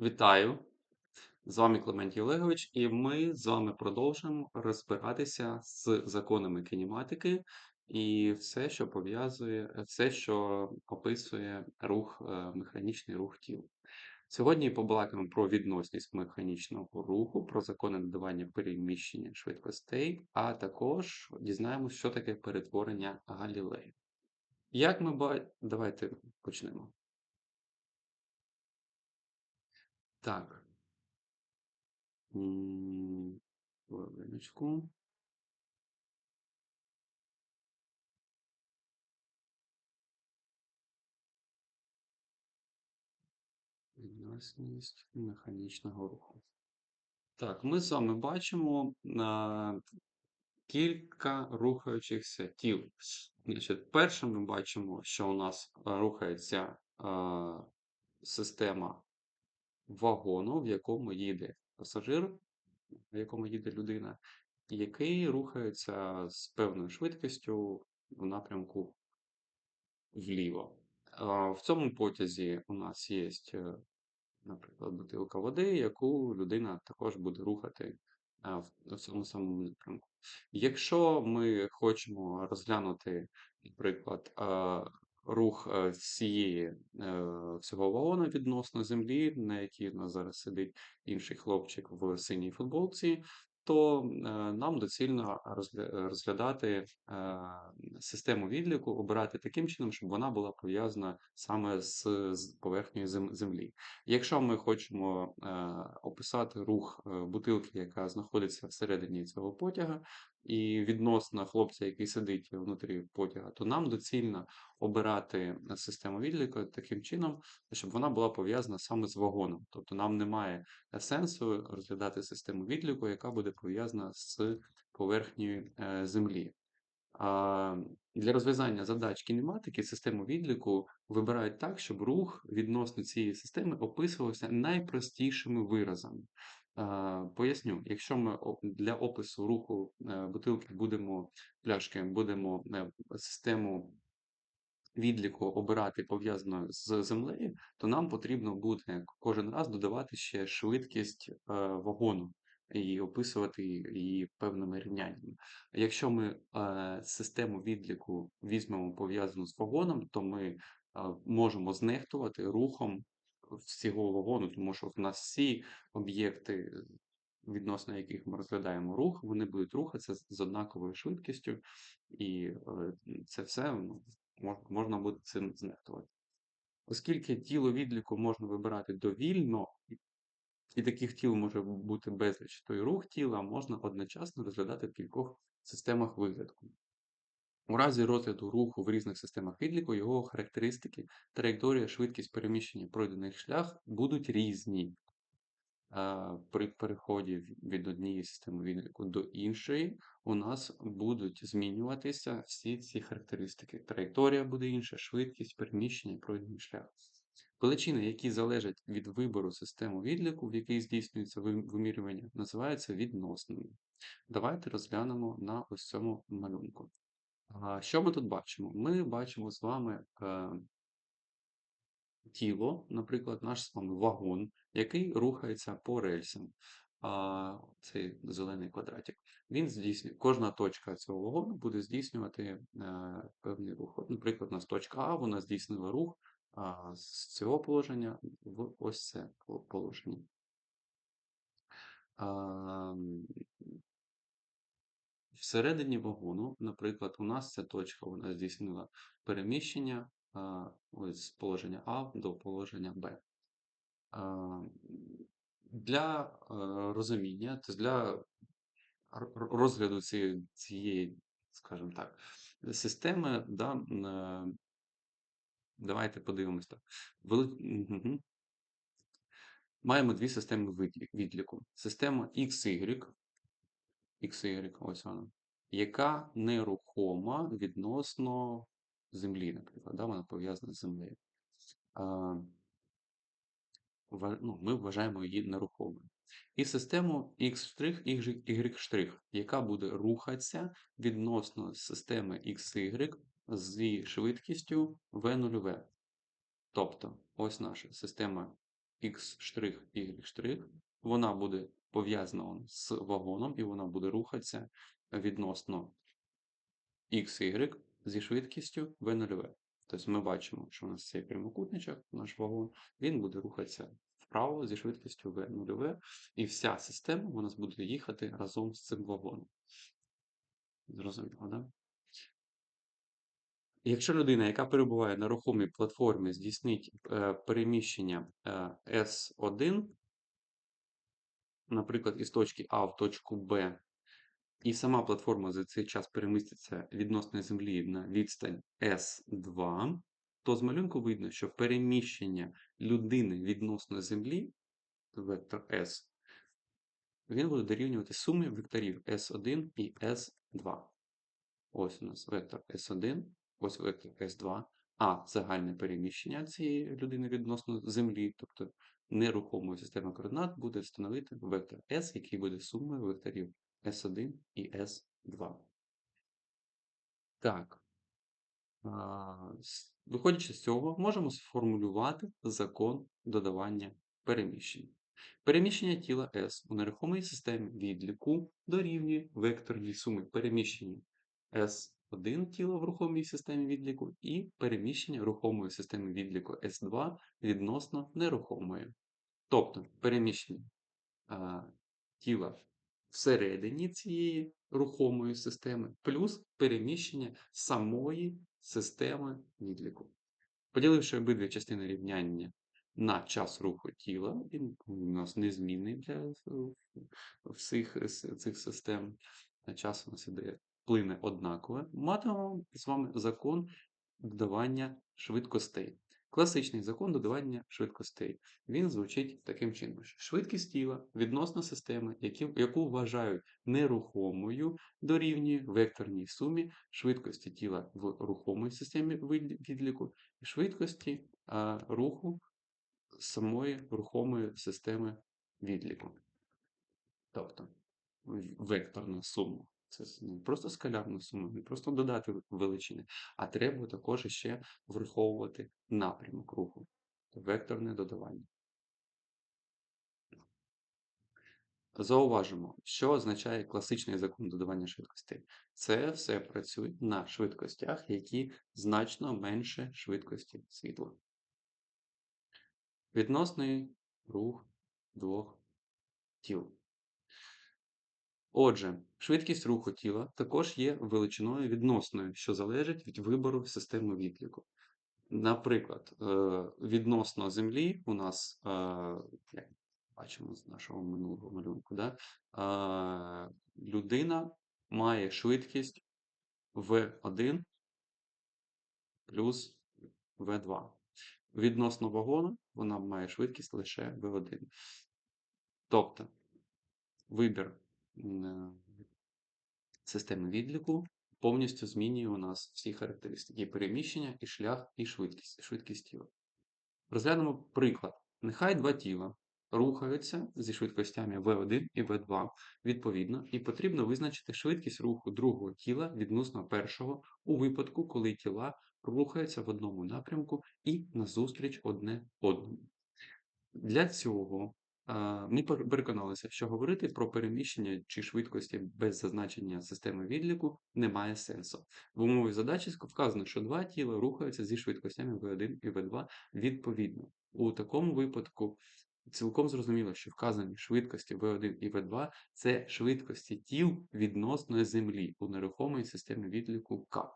Вітаю! З вами Клементій Олегович, і ми з вами продовжимо розбиратися з законами кінематики і все, що пов'язує, все, що описує рух, е, механічний рух тіл. Сьогодні побалакаємо про відносність механічного руху, про закони надавання переміщення швидкостей, а також дізнаємося, що таке перетворення Галілея. Як ми ба... Давайте почнемо. Так. Хвилиночку. Відносність механічного руху. Так, ми з вами бачимо а, кілька рухаючихся тіл. Значить, перше ми бачимо, що у нас рухається а, система вагону, в якому їде пасажир, в якому їде людина, який рухається з певною швидкістю в напрямку вліво. В цьому потязі у нас є, е, наприклад, бутилка води, яку людина також буде рухати в цьому самому напрямку. Якщо ми хочемо розглянути, наприклад, рух е, цієї, е, цього вагону відносно землі, на якій у нас зараз сидить інший хлопчик в синій футболці, то е, нам доцільно розглядати систему відліку, обирати таким чином, щоб вона була пов'язана саме з, поверхнею землі. Якщо ми хочемо описати рух бутилки, яка знаходиться всередині цього потяга, і відносно хлопця, який сидить внутрі потяга, то нам доцільно обирати систему відліку таким чином, щоб вона була пов'язана саме з вагоном. Тобто нам немає сенсу розглядати систему відліку, яка буде пов'язана з поверхнею е, землі. Для розв'язання задач кінематики систему відліку вибирають так, щоб рух відносно цієї системи описувався найпростішими виразами. Поясню, якщо ми для опису руху е, бутилки будемо пляшки, будемо е, систему відліку обирати пов'язану з землею, то нам потрібно буде кожен раз додавати ще швидкість е, вагону і описувати її певними рівняннями. Якщо ми систему відліку візьмемо пов'язану з вагоном, то ми можемо знехтувати рухом всього вагону, тому що в нас всі об'єкти, відносно яких ми розглядаємо рух, вони будуть рухатися з однаковою швидкістю, і е, це все ну, можна буде цим знехтувати. Оскільки тіло відліку можна вибирати довільно, і таких тіл може бути безліч, то й рух тіла можна одночасно розглядати в кількох системах вигляду. У разі розгляду руху в різних системах відліку його характеристики, траєкторія, швидкість переміщення, пройдений шлях будуть різні. При переході від однієї системи відліку до іншої у нас будуть змінюватися всі ці характеристики. Траєкторія буде інша, швидкість переміщення і пройдений шлях. Величини, які залежать від вибору системи відліку, в якій здійснюється вимірювання, називаються відносними. Давайте розглянемо на ось цьому малюнку. Що ми тут бачимо? Ми бачимо з вами е, тіло, наприклад, наш з вами вагон, який рухається по рельсам. А, цей зелений квадратик. Він здійснює, кожна точка цього вагону буде здійснювати е, певний рух. Наприклад, у нас точка А, вона здійснила рух а, з цього положення в ось це положення. Всередині вагону, наприклад, у нас ця точка вона здійснила переміщення ось з положення А до положення Б. Для е, розуміння, тобто для розгляду цієї, цієї, скажімо так, системи, да, е, давайте подивимось так. Вели... Маємо дві системи відліку. Система XY, XY, ось вона, яка нерухома відносно Землі, наприклад, да, вона пов'язана з Землею. А, ну, ми вважаємо її нерухомою. І систему X', Y', яка буде рухатися відносно системи XY зі швидкістю V0V. Тобто, ось наша система X', Y', вона буде пов'язана з вагоном, і вона буде рухатися відносно XY зі швидкістю V0. Тобто ми бачимо, що у нас цей прямокутничок, наш вагон, він буде рухатися вправо зі швидкістю V0, і вся система у нас буде їхати разом з цим вагоном. Зрозуміло, так? Да? Якщо людина, яка перебуває на рухомій платформі, здійснить е, переміщення е, S1, наприклад, із точки А в точку Б, і сама платформа за цей час переміститься відносно землі на відстань S2, то з малюнку видно, що переміщення людини відносно землі, вектор S, він буде дорівнювати сумі векторів S1 і S2. Ось у нас вектор S1, ось вектор S2, а загальне переміщення цієї людини відносно землі, тобто нерухомої системи координат, буде становити вектор S, який буде сумою векторів S1 і S2. Так. Виходячи з цього, можемо сформулювати закон додавання переміщень. Переміщення тіла S у нерухомій системі відліку дорівнює векторній сумі переміщення S1 тіла в рухомій системі відліку і переміщення рухомої системи відліку S2 відносно нерухомої. Тобто переміщення а, тіла всередині цієї рухомої системи, плюс переміщення самої системи відліку. Поділивши обидві частини рівняння на час руху тіла, він у нас незмінний для всіх цих систем. Час у нас іде плине однакове, матимемо з вами закон додавання швидкостей. Класичний закон додавання швидкостей. Він звучить таким чином: швидкість тіла відносно системи, яку вважають нерухомою, дорівнює векторній сумі швидкості тіла в рухомій системі відліку і швидкості а, руху самої рухомої системи відліку. Тобто векторна сума. Це не просто скалярна сума, не просто додати величини, а треба також ще враховувати напрямок руху, векторне додавання. Зауважимо, що означає класичний закон додавання швидкостей. Це все працює на швидкостях, які значно менше швидкості світла. Відносний рух двох тіл. Отже, швидкість руху тіла також є величиною відносною, що залежить від вибору системи відліку. Наприклад, е, відносно Землі у нас, е, як бачимо з нашого минулого малюнку, да, е, людина має швидкість V1 плюс V2. Відносно вагону вона має швидкість лише V1. Тобто вибір системи відліку повністю змінює у нас всі характеристики переміщення, і шлях, і швидкість, швидкість тіла. Розглянемо приклад. Нехай два тіла рухаються зі швидкостями V1 і V2 відповідно, і потрібно визначити швидкість руху другого тіла відносно першого у випадку, коли тіла рухаються в одному напрямку і назустріч одне одному. Для цього ми переконалися, що говорити про переміщення чи швидкості без зазначення системи відліку не має сенсу. В умові задачі вказано, що два тіла рухаються зі швидкостями V1 і V2 відповідно. У такому випадку цілком зрозуміло, що вказані швидкості V1 і V2 це швидкості тіл відносно Землі у нерухомій системі відліку К.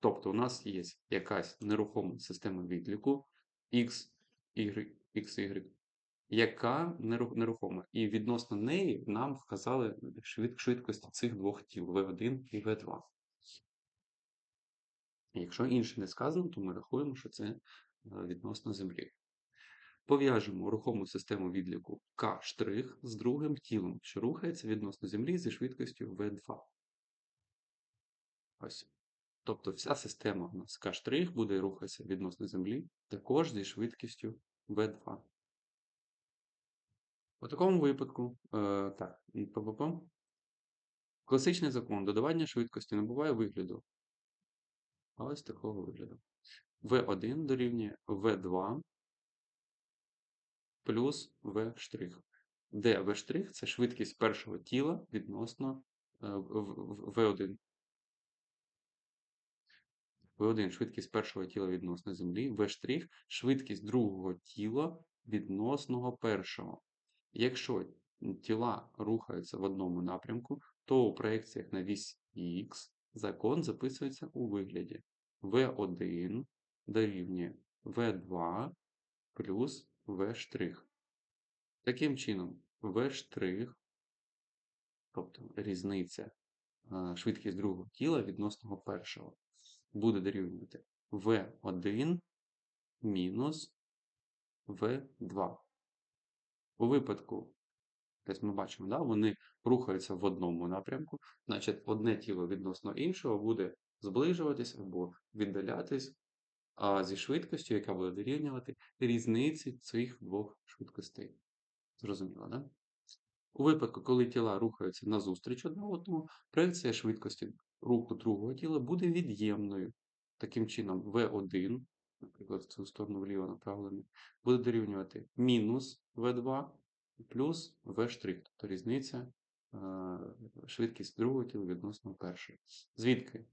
Тобто у нас є якась нерухома система відліку X, Y, X, Y, яка нерухома. І відносно неї нам вказали швидкості цих двох тіл V1 і V2. Якщо інше не сказано, то ми рахуємо, що це е, відносно Землі. Пов'яжемо рухому систему відліку К' з другим тілом, що рухається відносно Землі зі швидкістю V2. Ось. Тобто вся система у нас К' буде рухатися відносно Землі також зі швидкістю V2. У такому випадку, е, так. Класичний закон додавання швидкості набуває вигляду. Ось такого вигляду. В1 дорівнює В2 плюс v', де v' це швидкість першого тіла відносно е, в- в- v1. V1 швидкість першого тіла відносно Землі, v' швидкість другого тіла відносного першого. Якщо тіла рухаються в одному напрямку, то у проекціях на вісь Х закон записується у вигляді v1 дорівнює v2 плюс v'. Таким чином, v', тобто різниця е, швидкість другого тіла відносно першого, буде дорівнювати v1 мінус v2. У випадку, ось ми бачимо, да, вони рухаються в одному напрямку, значить одне тіло відносно іншого буде зближуватись або віддалятись а зі швидкістю, яка буде дорівнювати різниці цих двох швидкостей. Зрозуміло, да? У випадку, коли тіла рухаються назустріч одне одному, проекція швидкості руху другого тіла буде від'ємною. Таким чином, V1, наприклад, в цю сторону вліво направлений, буде дорівнювати мінус V2 плюс V', тобто різниця е, швидкість другого тіла відносно першої. Звідки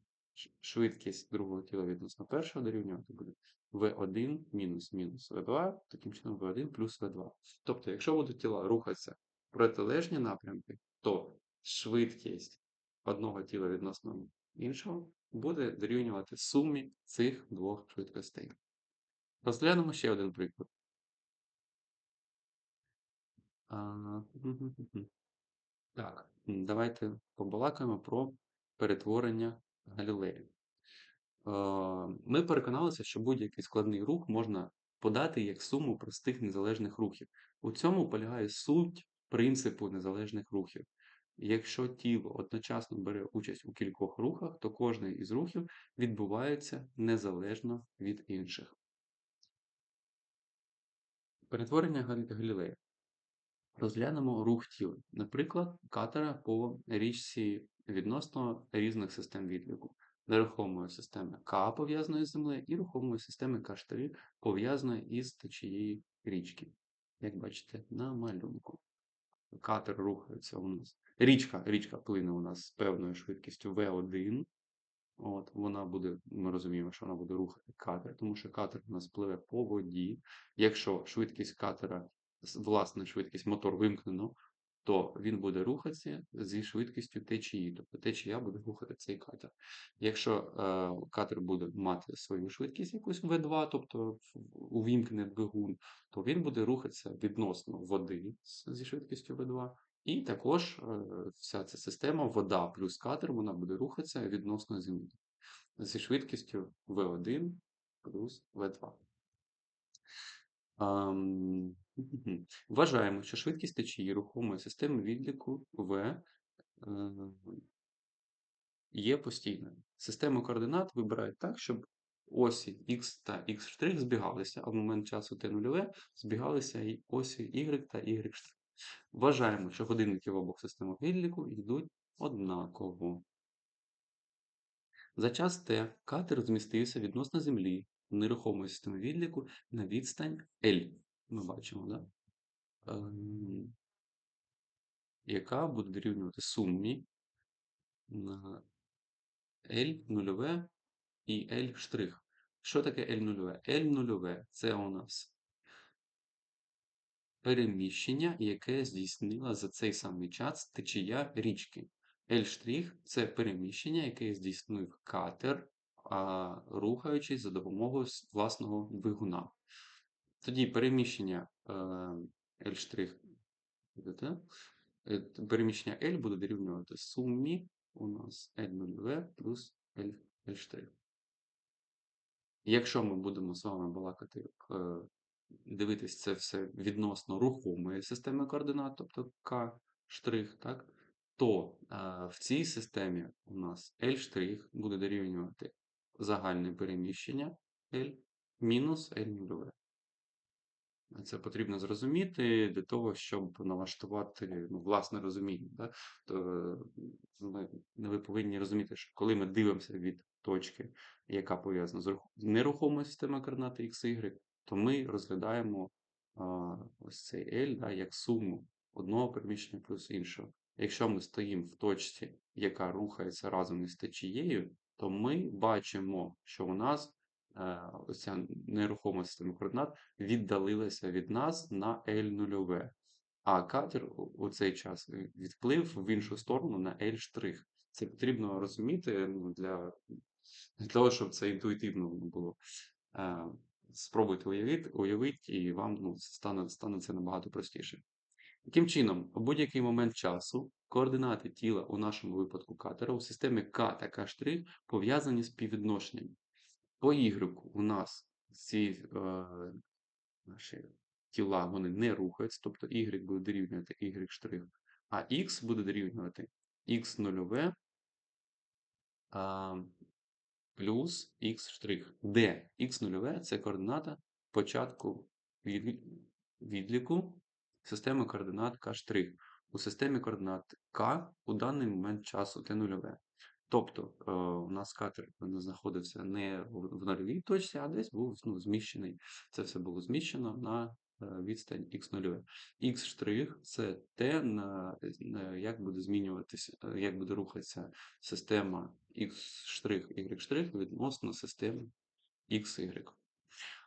швидкість другого тіла відносно першого дорівнювати буде V1 мінус мінус V2, таким чином V1 плюс V2. Тобто, якщо будуть тіла рухатися в протилежні напрямки, то швидкість одного тіла відносно іншого буде дорівнювати сумі цих двох швидкостей. Розглянемо ще один приклад. Так, давайте побалакаємо про перетворення Галілея. Е, Ми переконалися, що будь-який складний рух можна подати як суму простих незалежних рухів. У цьому полягає суть принципу незалежних рухів. Якщо тіло одночасно бере участь у кількох рухах, то кожний із рухів відбувається незалежно від інших. Перетворення Гал- Галілея. Розглянемо рух тіла, наприклад, катера по річці відносно різних систем відліку. Нерухомої системи К пов'язаної з землею і рухомої системи К4 пов'язаної із течією річки. Як бачите на малюнку. Катер рухається у нас. Річка, річка плине у нас з певною швидкістю V1. От, вона буде, ми розуміємо, що вона буде рухати катер, тому що катер у нас пливе по воді. Якщо швидкість катера, власне, швидкість мотор вимкнено, то він буде рухатися зі швидкістю течії, тобто течія буде рухати цей катер. Якщо е, катер буде мати свою швидкість якусь V2, тобто увімкне двигун, то він буде рухатися відносно води зі швидкістю V2. І також е, вся ця система вода плюс катер, вона буде рухатися відносно землі зі швидкістю V1 плюс V2. Ам, Вважаємо, що швидкість течії рухомої системи відліку V е, є постійною. Систему координат вибирають так, щоб осі X та X' збігалися, а в момент часу T0 збігалися і осі Y та Y'. Вважаємо, що годинники в обох системах відліку йдуть однаково. За час Т катер змістився відносно Землі в нерухомої системи відліку на відстань L. Ми бачимо, да? Ем, яка буде дорівнювати сумі на L нульове і L штрих. Що таке L нульове? L нульове це у нас переміщення, яке здійснила за цей самий час течія річки. L' це переміщення, яке здійснив катер, рухаючись за допомогою власного двигуна. Тоді переміщення е, L' е, переміщення L буде дорівнювати сумі у нас L0 плюс L. Якщо ми будемо з вами балакати, е, дивитись це все відносно рухомої системи координат, тобто К так, то е, в цій системі у нас L буде дорівнювати загальне переміщення L мінус L. Це потрібно зрозуміти для того, щоб налаштувати ну, власне розуміння. Да? То ми, ви повинні розуміти, що коли ми дивимося від точки, яка пов'язана з рух- нерухомою системою координат X, Y, то ми розглядаємо а, ось цей L, да, як суму одного переміщення плюс іншого. Якщо ми стоїмо в точці, яка рухається разом із течією, то ми бачимо, що у нас е, ось нерухома система координат віддалилася від нас на L0. А катер у цей час відплив в іншу сторону на L'. Це потрібно розуміти ну, для, для того, щоб це інтуїтивно було. Е, Спробуйте уявити, уявити, і вам ну, стане, стане це набагато простіше. Таким чином, у будь-який момент часу координати тіла у нашому випадку катера у системі К та К' пов'язані з співвідношенням. По Y у нас ці е, наші тіла вони не рухаються, тобто Y буде дорівнювати Y', а X буде дорівнювати X0 плюс X', де X0 це координата початку відліку системи координат К'. У системі координат К у даний момент часу Т0. Тобто е, у нас катер знаходився не в нульовій точці, а десь був ну, зміщений. Це все було зміщено на е, відстань х0. Х' це те, на, як буде змінюватися, е, як буде рухатися система X', Y' відносно системи XY.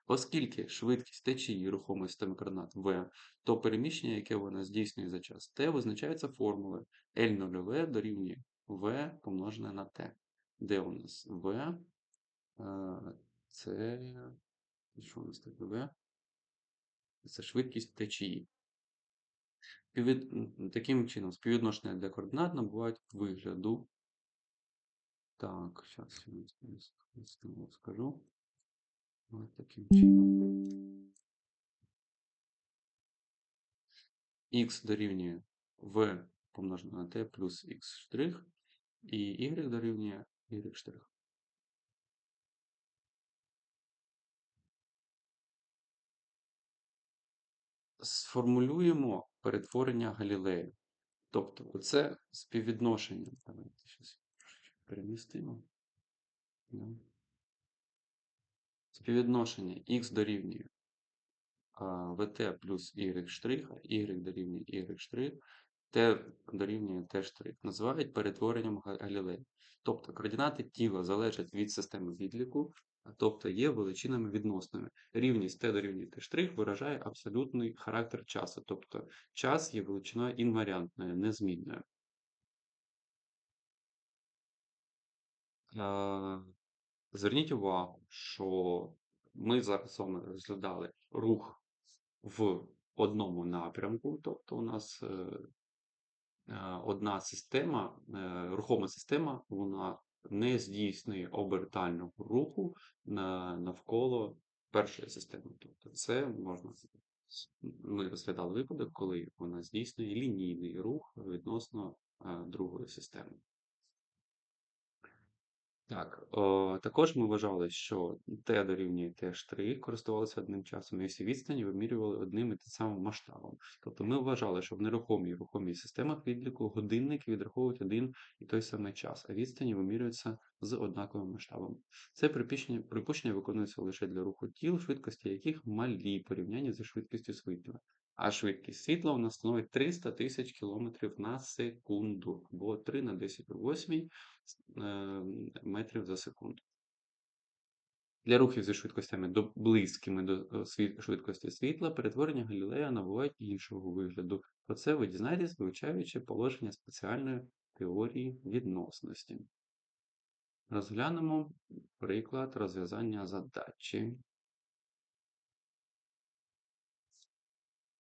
Оскільки швидкість течії рухомої системи координат v, то переміщення, яке вона здійснює за час t, визначається формулою L0 дорівнює v помножене на t. Де у нас v? Це що у нас таке v? Це швидкість течії. Таким чином, співвідношення для координат набувають вигляду. Так, зараз я скажу. Ось таким чином. Х дорівнює v помножено на t плюс x' і y дорівнює y'. Сформулюємо перетворення Галілея. Тобто, це співвідношення. Давайте щось перемістимо. Співвідношення х дорівнює vt плюс y', y дорівнює y', t дорівнює t'. Називають перетворенням Галілея. Тобто координати тіла залежать від системи відліку, тобто є величинами відносними. Рівність t дорівнює t' виражає абсолютний характер часу, тобто час є величиною інваріантною, незмінною. Зверніть увагу, що ми зараз розглядали рух в одному напрямку, тобто у нас е, е, одна система, е, рухома система, вона не здійснює обертального руху навколо першої системи. Тобто це можна ми розглядали випадок, коли вона здійснює лінійний рух відносно другої системи. Так, о, також ми вважали, що Т дорівнює Т' користувалися одним часом, і всі відстані вимірювали одним і тим самим масштабом. Тобто ми вважали, що в нерухомій і рухомій системах відліку годинники відраховують один і той самий час, а відстані вимірюються з однаковим масштабом. Це припущення, припущення виконується лише для руху тіл, швидкості яких малі порівняння зі швидкістю світла. А швидкість світла у нас становить 300 тисяч кілометрів на секунду, або 3 на 10 у 8 е, метрів за секунду. Для рухів зі швидкостями до близькими до е, швидкості світла перетворення Галілея набувають іншого вигляду. Про це ви дізнаєтесь, вивчаючи положення спеціальної теорії відносності. Розглянемо приклад розв'язання задачі.